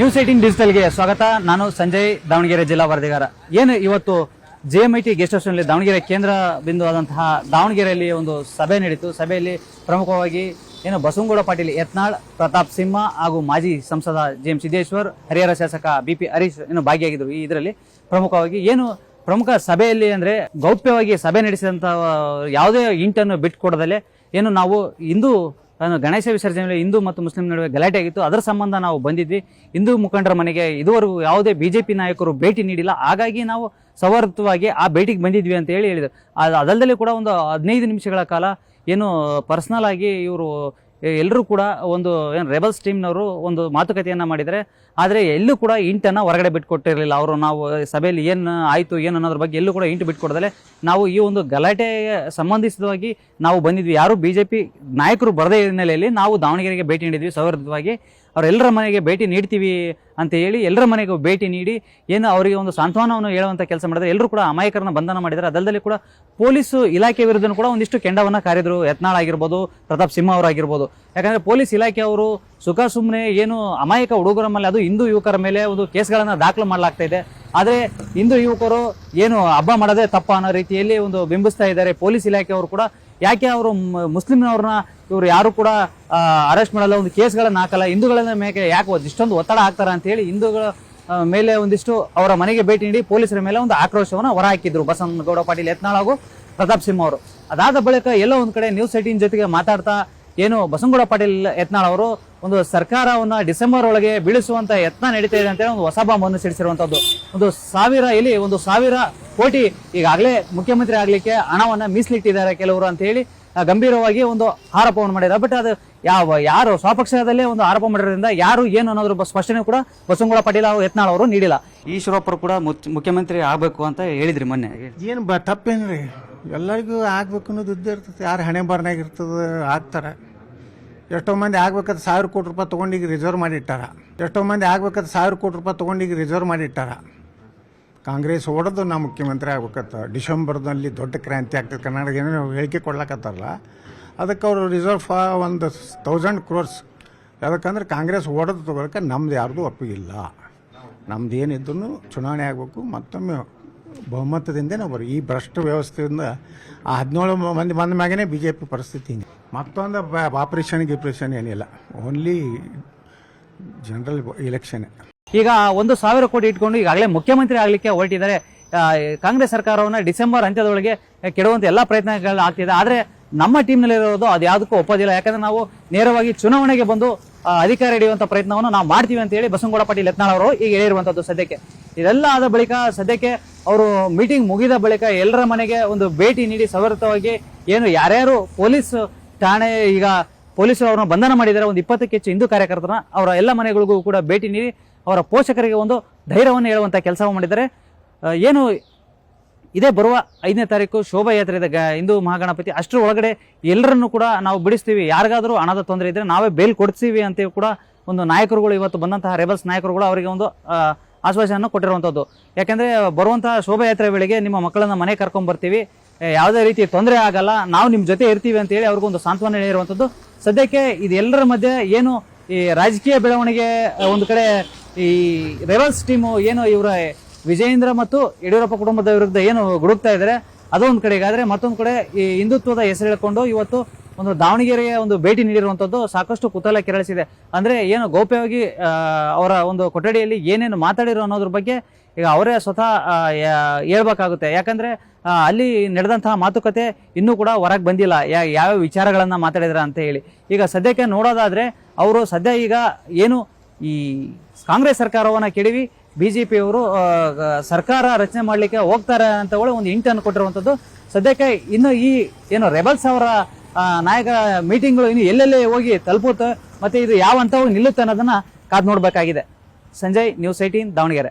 News eighteen ಡಿಜಿಟಲ್ಗೆ ಸ್ವಾಗತ. ನಾನು ಸಂಜಯ್, ದಾವಣಗೆರೆ ಜಿಲ್ಲಾ ವರದಿಗಾರ. ಏನು ಇವತ್ತು J M I T guest ಹೌಸ್ನಲ್ಲಿ ದಾವಣಗೆರೆ ಕೇಂದ್ರ ಬಿಂದು ಆದಂತಹ ದಾವಣಗೆರೆಯಲ್ಲಿ ಒಂದು ಸಭೆ ನಡೀತು. ಸಭೆಯಲ್ಲಿ ಪ್ರಮುಖವಾಗಿ ಏನು ಬಸವನಗೌಡ ಪಾಟೀಲ್, ಯತ್ನಾಳ್, ಪ್ರತಾಪ್ ಸಿಂಹ ಹಾಗೂ ಮಾಜಿ ಸಂಸದ ಜೆ ಎಂ ಸಿದ್ದೇಶ್ವರ್, ಹರಿಹರ ಶಾಸಕ ಬಿ ಪಿ ಹರೀಶ್ ಏನು ಭಾಗಿಯಾಗಿದ್ದರು. ಈ ಇದರಲ್ಲಿ ಪ್ರಮುಖವಾಗಿ ಏನು ಪ್ರಮುಖ ಸಭೆಯಲ್ಲಿ ಅಂದ್ರೆ ಗೌಪ್ಯವಾಗಿ ಸಭೆ ನಡೆಸಿದಂಥ ಯಾವುದೇ ಇಂಟನ್ನು ಬಿಟ್ಕೊಡದಲ್ಲೇ ಏನು ನಾವು ನಾನು ಗಣೇಶ ವಿಸರ್ಜನೆ ಹಿಂದೂ ಮತ್ತು ಮುಸ್ಲಿಂ ನಡುವೆ ಗಲಾಟೆ ಆಗಿತ್ತು. ಅದರ ಸಂಬಂಧ ನಾವು ಬಂದಿದ್ವಿ. ಹಿಂದೂ ಮುಖಂಡರ ಮನೆಗೆ ಇದುವರೆಗೂ ಯಾವುದೇ ಬಿಜೆಪಿ ನಾಯಕರು ಭೇಟಿ ನೀಡಿಲ್ಲ. ಹಾಗಾಗಿ ನಾವು ಸವರ್ತವಾಗಿ ಆ ಭೇಟಿಗೆ ಬಂದಿದ್ವಿ ಅಂತ ಹೇಳಿ ಹೇಳಿದರು. ಅದು ಅದಲ್ಲದೆ ಕೂಡ ಒಂದು ಹದಿನೈದು ನಿಮಿಷಗಳ ಕಾಲ ಏನು ಪರ್ಸ್ನಲ್ ಆಗಿ ಇವರು ಎಲ್ಲರೂ ಕೂಡ ಒಂದು ಏನು ರೆಬಲ್ಸ್ ಟೀಮ್ನವರು ಒಂದು ಮಾತುಕತೆಯನ್ನು ಮಾಡಿದರೆ ಆದರೆ ಎಲ್ಲೂ ಕೂಡ ಇಂಟನ್ನು ಹೊರಗಡೆ ಬಿಟ್ಕೊಟ್ಟಿರಲಿಲ್ಲ. ಅವರು ನಾವು ಸಭೆಯಲ್ಲಿ ಏನು ಆಯಿತು, ಏನು ಅನ್ನೋದ್ರ ಬಗ್ಗೆ ಎಲ್ಲೂ ಕೂಡ ಇಂಟು ಬಿಟ್ಕೊಡದಲೆ ನಾವು ಈ ಒಂದು ಗಲಾಟೆಗೆ ಸಂಬಂಧಿಸಿದವಾಗಿ ನಾವು ಬಂದಿದ್ವಿ. ಯಾರು ಬಿ ಜೆ ಪಿ ನಾಯಕರು ಬರದೇ ಹಿನ್ನೆಲೆಯಲ್ಲಿ ನಾವು ದಾವಣಗೆರೆಗೆ ಭೇಟಿ ನೀಡಿದ್ವಿ. ಸೌಹಾರ್ದವಾಗಿ ಅವರೆಲ್ಲರ ಮನೆಗೆ ಭೇಟಿ ನೀಡ್ತೀವಿ ಅಂತ ಹೇಳಿ ಎಲ್ಲರ ಮನೆಗೂ ಭೇಟಿ ನೀಡಿ ಏನು ಅವರಿಗೆ ಒಂದು ಸಾಂತ್ವನವನ್ನು ಹೇಳುವಂಥ ಕೆಲಸ ಮಾಡಿದರೆ. ಎಲ್ಲರೂ ಕೂಡ ಅಮಾಯಕರನ್ನು ಬಂಧನ ಮಾಡಿದ್ದಾರೆ ಅದಲ್ಲದೆ ಕೂಡ ಪೊಲೀಸ್ ಇಲಾಖೆ ವಿರುದ್ಧ ಕೂಡ ಒಂದಿಷ್ಟು ಕೆಂಡವನ್ನು ಕಾರಿದ್ರು. ಯತ್ನಾಳ್ ಆಗಿರ್ಬೋದು, ಪ್ರತಾಪ್ ಸಿಂಹ ಅವರಾಗಿರ್ಬೋದು. ಯಾಕಂದ್ರೆ ಪೊಲೀಸ್ ಇಲಾಖೆಯವರು ಸುಖ ಸುಮ್ಮನೆ ಏನು ಅಮಾಯಕ ಹುಡುಗರ ಮೇಲೆ ಅದು ಹಿಂದೂ ಯುವಕರ ಮೇಲೆ ಒಂದು ಕೇಸ್ಗಳನ್ನು ದಾಖಲು ಮಾಡಲಾಗ್ತಾ ಇದೆ. ಆದರೆ ಹಿಂದೂ ಯುವಕರು ಏನು ಹಬ್ಬ ಮಾಡೋದೇ ತಪ್ಪ ಅನ್ನೋ ರೀತಿಯಲ್ಲಿ ಒಂದು ಬಿಂಬಿಸ್ತಾ ಇದ್ದಾರೆ. ಪೊಲೀಸ್ ಇಲಾಖೆಯವರು ಕೂಡ ಯಾಕೆ ಅವರು ಮುಸ್ಲಿಮ್ನವ್ರನ್ನ ಇವರು ಯಾರು ಕೂಡ ಅರೆಸ್ಟ್ ಮಾಡಲ್ಲ, ಒಂದು ಕೇಸ್ಗಳನ್ನು ಹಾಕಲ್ಲ ಹಿಂದೂಗಳ ಮೇಲೆ ಯಾಕೆ ಇಷ್ಟೊಂದು ಒತ್ತಡ ಹಾಕ್ತಾರ ಅಂತ ಹೇಳಿ ಹಿಂದೂಗಳ ಮೇಲೆ ಒಂದಿಷ್ಟು ಅವರ ಮನೆಗೆ ಭೇಟಿ ನೀಡಿ ಪೊಲೀಸರ ಮೇಲೆ ಒಂದು ಆಕ್ರೋಶವನ್ನು ಹೊರಹಾಕಿದ್ರು. ಬಸವನಗೌಡ ಪಾಟೀಲ್ ಯತ್ನಾಳ್ ಹಾಗೂ ಪ್ರತಾಪ್ ಸಿಂಹ ಅವರು. ಅದಾದ ಬಳಿಕ ಎಲ್ಲೋ ಒಂದ್ ಕಡೆ ನ್ಯೂಸ್ ಏಟೀನ್ ಜೊತೆಗೆ ಮಾತಾಡ್ತಾ ಏನು ಬಸವನಗೌಡ ಪಾಟೀಲ್ ಯತ್ನಾಳ್ ಅವರು ಒಂದು ಸರ್ಕಾರವನ್ನ ಡಿಸೆಂಬರ್ ಒಳಗೆ ಬೀಳಿಸುವಂತ ಯತ್ನ ನಡೀತಾ ಇದೆ ಅಂತ ಹೇಳಿ ಒಂದು ಹೊಸ ಬಾಂಬನ್ನು ಸಿಡಿಸಿರುವಂತದ್ದು. ಒಂದು ಸಾವಿರ ಇಲ್ಲಿ ಒಂದು ಸಾವಿರ ಕೋಟಿ ಈಗಾಗಲೇ ಮುಖ್ಯಮಂತ್ರಿ ಆಗ್ಲಿಕ್ಕೆ ಹಣವನ್ನ ಮೀಸಲಿಟ್ಟಿದ್ದಾರೆ ಕೆಲವರು ಅಂತ ಹೇಳಿ ಗಂಭೀರವಾಗಿ ಒಂದು ಆರೋಪವನ್ನು ಮಾಡಿದ್ದಾರೆ. ಬಟ್ ಅದು ಯಾವ ಯಾರು ಸ್ವಪಕ್ಷದಲ್ಲೇ ಒಂದು ಆರೋಪ ಮಾಡಿರೋದ್ರಿಂದ ಯಾರು ಏನು ಅನ್ನೋದ್ರ ಬ- ಸ್ಪಷ್ಟನೆ ಕೂಡ ಬಸವನಗೌಡ ಪಾಟೀಲ್ ಅವರು ಯತ್ನಾಳ್ ಅವರು ನೀಡಿಲ್ಲ. ಈಶ್ವರಪ್ಪರು ಕೂಡ ಮುಖ್ಯ- ಮುಖ್ಯಮಂತ್ರಿ ಆಗ್ಬೇಕು ಅಂತ ಹೇಳಿದ್ರಿ ಮೊನ್ನೆ. ಏನು ಬ ತಪ್ಪೇನ್ರಿ? ಎಲ್ಲರಿಗೂ ಆಗ್ಬೇಕು ಅನ್ನೋದು ಇದ್ದೇ ಇರ್ತದೆ. ಯಾರು ಹಣೆ ಬರ್ನಾಗ ಇರ್ತದೆ ಆಗ್ತಾರೆ. ಎಷ್ಟೋ ಮಂದಿ ಆಗ್ಬೇಕಾದ ಸಾವಿರ ಕೋಟಿ ರೂಪಾಯಿ ತೊಗೊಂಡೀಗ ರಿಸರ್ವ್ ಮಾಡಿಟ್ಟಾರ. ಎಷ್ಟೋ ಮಂದಿ ಆಗ್ಬೇಕಾದ್ರೆ ಸಾವಿರ ಕೋಟಿ ರೂಪಾಯಿ ತೊಗೊಂಡೀಗ ರಿಸರ್ವ್ ಮಾಡಿಟ್ಟಾರ. ಕಾಂಗ್ರೆಸ್ ಹೊಡೆದು ನಾ ಮುಖ್ಯಮಂತ್ರಿ ಆಗ್ಬೇಕತ್ತ ಡಿಸೆಂಬರ್ನಲ್ಲಿ ದೊಡ್ಡ ಕ್ರಾಂತಿ ಆಗ್ತದೆ. ಕರ್ನಾಟಕ ಏನೋ ಹೇಳಿಕೆ ಕೊಡ್ಲಕತ್ತಾರಲ್ಲ. ಅದಕ್ಕೆ ಅವರು ರಿಸರ್ವ್ ಒಂದು ತೌಸಂಡ್ ಕ್ರೋರ್ಸ್ ಯಾಕಂದ್ರೆ ಕಾಂಗ್ರೆಸ್ ಹೊಡೆದು ತೊಗೊಳಕ್ಕೆ ನಮ್ದು ಯಾರ್ದು ಒಪ್ಪಿಗಿಲ್ಲ. ನಮ್ದು ಏನಿದ್ರು ಚುನಾವಣೆ ಆಗಬೇಕು. ಮತ್ತೊಮ್ಮೆ ಬಹುಮತದಿಂದ ನಾವು ಬರೋ. ಈ ಭ್ರಷ್ಟ ವ್ಯವಸ್ಥೆಯಿಂದ ಆ ಹದಿನೇಳು ಮಂದಿ ಬಂದ ಮ್ಯಾಗೇ ಬಿ ಜೆ ಪಿ ಪರಿಸ್ಥಿತಿ ಮತ್ತೊಂದು ಆಪರೇಷನ್ ಗಿಪ್ರೇಷನ್ ಏನಿಲ್ಲ. ಓನ್ಲಿ ಜನರಲ್ ಎಲೆಕ್ಷನ್ ಈಗ ಒಂದು ಸಾವಿರ ಕೋಟಿ ಇಟ್ಕೊಂಡು ಈಗಾಗಲೇ ಮುಖ್ಯಮಂತ್ರಿ ಆಗ್ಲಿಕ್ಕೆ ಹೊರಟಿದ್ದಾರೆ. ಕಾಂಗ್ರೆಸ್ ಸರ್ಕಾರವನ್ನ ಡಿಸೆಂಬರ್ ಅಂತ್ಯದೊಳಗೆ ಕೆಡುವಂತ ಎಲ್ಲಾ ಪ್ರಯತ್ನಗಳು ಆಗ್ತಿದೆ. ಆದ್ರೆ ನಮ್ಮ ಟೀಮ್ನಲ್ಲಿ ಇರೋದು ಅದು ಯಾವುದಕ್ಕೂ ಒಪ್ಪೋದಿಲ್ಲ. ಯಾಕಂದ್ರೆ ನಾವು ನೇರವಾಗಿ ಚುನಾವಣೆಗೆ ಬಂದು ಅಧಿಕಾರ ಹಿಡಿಯುವಂತ ಪ್ರಯತ್ನವನ್ನು ನಾವು ಮಾಡ್ತೀವಿ ಅಂತ ಹೇಳಿ ಬಸವನಗೌಡ ಪಾಟೀಲ್ ಯತ್ನಾಳ್ ಅವರು ಈಗ ಹೇಳಿರುವಂತದ್ದು ಸದ್ಯಕ್ಕೆ. ಇದೆಲ್ಲ ಆದ ಬಳಿಕ ಸದ್ಯಕ್ಕೆ ಅವರು ಮೀಟಿಂಗ್ ಮುಗಿದ ಬಳಿಕ ಎಲ್ಲರ ಮನೆಗೆ ಒಂದು ಭೇಟಿ ನೀಡಿ ಸವರ್ತವಾಗಿ ಏನು ಯಾರ್ಯಾರು ಪೊಲೀಸ್ ಠಾಣೆ ಈಗ ಪೊಲೀಸರು ಅವರನ್ನು ಬಂಧನ ಮಾಡಿದ್ದಾರೆ. ಒಂದು ಇಪ್ಪತ್ತಕ್ಕೆ ಹೆಚ್ಚು ಹಿಂದೂ ಕಾರ್ಯಕರ್ತರನ್ನ ಅವರ ಎಲ್ಲ ಮನೆಗಳಿಗೂ ಕೂಡ ಭೇಟಿ ನೀಡಿ ಅವರ ಪೋಷಕರಿಗೆ ಒಂದು ಧೈರ್ಯವನ್ನು ಹೇಳುವಂಥ ಕೆಲಸ ಮಾಡಿದ್ದಾರೆ. ಏನು ಇದೇ ಬರುವ ಐದನೇ ತಾರೀಕು ಶೋಭಾಯಾತ್ರೆ ಇದೆ. ಹಿಂದೂ ಮಹಾಗಣಪತಿ ಅಷ್ಟರ ಒಳಗಡೆ ಎಲ್ಲರನ್ನು ಕೂಡ ನಾವು ಬಿಡಿಸ್ತೀವಿ. ಯಾರಿಗಾದರೂ ಹಣದ ತೊಂದರೆ ಇದ್ದರೆ ನಾವೇ ಬೇಲ್ ಕೊಡ್ತೀವಿ ಅಂತ ಕೂಡ ಒಂದು ನಾಯಕರುಗಳು ಇವತ್ತು ಬಂದಂತಹ ರೆಬಲ್ಸ್ ನಾಯಕರುಗಳು ಅವರಿಗೆ ಒಂದು ಆಶ್ವಾಸನೆಯನ್ನು ಕೊಟ್ಟಿರುವಂಥದ್ದು ಯಾಕೆಂದರೆ ಬರುವಂತಹ ಶೋಭಾಯಾತ್ರೆ ವೇಳೆಗೆ ನಿಮ್ಮ ಮಕ್ಕಳನ್ನು ಮನೆ ಕರ್ಕೊಂಡ್ ಬರ್ತೀವಿ ಏ, ಯಾವುದೇ ರೀತಿ ತೊಂದರೆ ಆಗಲ್ಲ. ನಾವು ನಿಮ್ಮ ಜೊತೆ ಇರ್ತೀವಿ ಅಂತ ಹೇಳಿ ಅವ್ರಿಗೊಂದು ಸಾಂತ್ವನ ಹೇಳಿರುವಂಥದ್ದು. ಸದ್ಯಕ್ಕೆ ಇದೆಲ್ಲರ ಮಧ್ಯೆ ಏನು ಈ ರಾಜಕೀಯ ಬೆಳವಣಿಗೆ ಒಂದು ಕಡೆ ಈ ರೆವಲ್ಸ್ ಟೀಮು ಏನು ಇವರ ವಿಜಯೇಂದ್ರ ಮತ್ತು ಯಡಿಯೂರಪ್ಪ ಕುಟುಂಬದ ವಿರುದ್ಧ ಏನು ಗುಡುಕ್ತಾ ಇದ್ದಾರೆ, ಅದೊಂದು ಕಡೆಗಾದ್ರೆ ಮತ್ತೊಂದು ಕಡೆ ಈ ಹಿಂದುತ್ವದ ಹೆಸರು ಹೇಳಿಕೊಂಡು ಇವತ್ತು ಒಂದು ದಾವಣಗೆರೆಗೆ ಒಂದು ಭೇಟಿ ನೀಡಿರುವಂಥದ್ದು ಸಾಕಷ್ಟು ಕುತೂಹಲ ಕೆರಳಿಸಿದೆ. ಅಂದ್ರೆ ಏನು ಗೌಪ್ಯವಾಗಿ ಅವರ ಒಂದು ಕೊಠಡಿಯಲ್ಲಿ ಏನೇನು ಮಾತಾಡಿರೋ ಅನ್ನೋದ್ರ ಬಗ್ಗೆ ಈಗ ಅವರೇ ಸ್ವತಃ ಹೇಳ್ಬೇಕಾಗುತ್ತೆ. ಯಾಕಂದ್ರೆ ಅಲ್ಲಿ ನಡೆದಂತಹ ಮಾತುಕತೆ ಇನ್ನೂ ಕೂಡ ಹೊರಗೆ ಬಂದಿಲ್ಲ. ಯಾ ಯಾವ ವಿಚಾರಗಳನ್ನು ಮಾತಾಡಿದ್ರ ಅಂತ ಹೇಳಿ. ಈಗ ಸದ್ಯಕ್ಕೆ ನೋಡೋದಾದರೆ, ಅವರು ಸದ್ಯ ಈಗ ಏನು ಈ ಕಾಂಗ್ರೆಸ್ ಸರ್ಕಾರವನ್ನು ಕೆಡವಿ ಪಿಯವರು ಸರ್ಕಾರ ರಚನೆ ಮಾಡಲಿಕ್ಕೆ ಹೋಗ್ತಾರೆ ಅಂತ ಹೇಳಿ ಒಂದು ಇಂಟನ್ನು ಕೊಟ್ಟಿರುವಂಥದ್ದು ಸದ್ಯಕ್ಕೆ ಇನ್ನು ಈ ಏನು ರೆಬಲ್ಸ್ ಅವರ ನಾಯಕ ಮೀಟಿಂಗ್ಗಳು ಇನ್ನು ಎಲ್ಲೆಲ್ಲಿ ಹೋಗಿ ತಲುಪುತ್ತೆ, ಮತ್ತು ಇದು ಯಾವ ಹಂತವು ನಿಲ್ಲುತ್ತೆ ಅನ್ನೋದನ್ನು ಕಾದು ನೋಡಬೇಕಾಗಿದೆ. Sanjay, news eighteen Davanagere.